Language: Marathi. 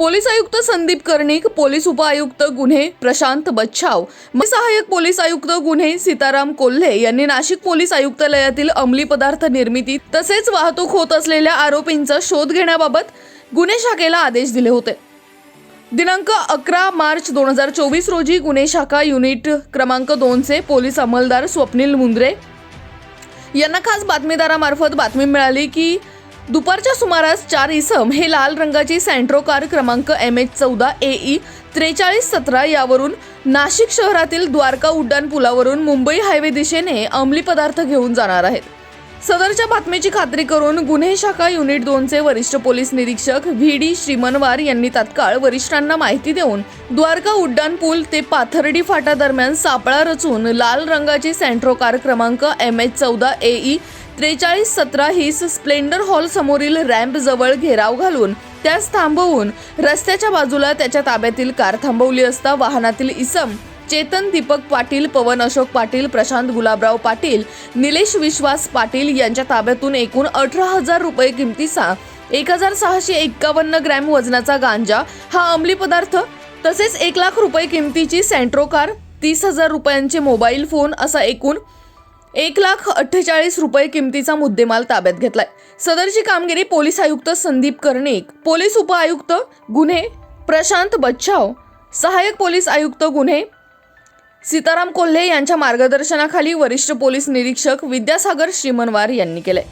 पोलीस आयुक्त संदीप कर्णिक पोलीस उपआयुक्त गुन्हे प्रशांत बच्छाव सहाय्यक पोलीस आयुक्त गुन्हे सीताराम कोल्हे यांनी नाशिक पोलीस आयुक्तालयातील अंमली पदार्थ निर्मिती तसेच वाहतूक होत असलेल्या आरोपींचा शोध घेण्याबाबत गुन्हे शाखेला आदेश दिले होते. दिनांक अकरा मार्च दोन हजार चोवीस रोजी गुन्हे शाखा युनिट क्रमांक दोनचे पोलीस अंमलदार स्वप्नील मुंद्रे यांना खास बातमीदारामार्फत बातमी मिळाली की दुपारच्या सुमारास चार इसम हे लाल रंगाची सँट्रो कार क्रमांक एम एच चौदा ए ई त्रेचाळीस सतरा यावरून नाशिक शहरातील द्वारका उड्डाण पुलावरून मुंबई हायवे दिशेने अंमली पदार्थ घेऊन जाणार आहेत. सदरच्या बातमीची खात्री करून गुन्हे शाखा युनिट दोनचे वरिष्ठ पोलीस निरीक्षक व्ही डी श्रीमनवार यांनी तात्काळ वरिष्ठांना माहिती देऊन द्वारका उड्डाण पूल ते पाथर्डी फाटा दरम्यान सापळा रचून लाल रंगाची सँट्रो कार क्रमांक एम एच चौदा ए ई त्रेचाळीस सतरा हीस स्प्लेंडर हॉल समोरील रॅम्प जवळ घेराव घालून त्यास थांबवून रस्त्याच्या बाजूला त्याच्या ताब्यातील कार थांबवली असता वाहनातील इसम चेतन दीपक पाटील पवन अशोक पाटील प्रशांत गुलाबराव पाटील निलेश विश्वास पाटील यांच्या ताब्यातून एकूण अठरा हजार रुपये किमतीचा एक हजार सहाशे एक्कावन्न ग्रॅम वजनाचा गांजा हा अंमली पदार्थ तसेच एक लाख रुपये किमतीची सँट्रो कार तीस हजार रुपयांचे मोबाईल फोन असा एकूण एक लाख अठ्ठेचाळीस रुपये किमतीचा मुद्देमाल ताब्यात घेतलाय. सदरची कामगिरी पोलीस आयुक्त संदीप कर्णिक पोलीस उपआयुक्त गुन्हे प्रशांत बच्छाव सहाय्यक पोलीस आयुक्त गुन्हे सीताराम कोल्हे यांच्या मार्गदर्शनाखाली वरिष्ठ पोलीस निरीक्षक विद्यासागर श्रीमनवार यांनी केले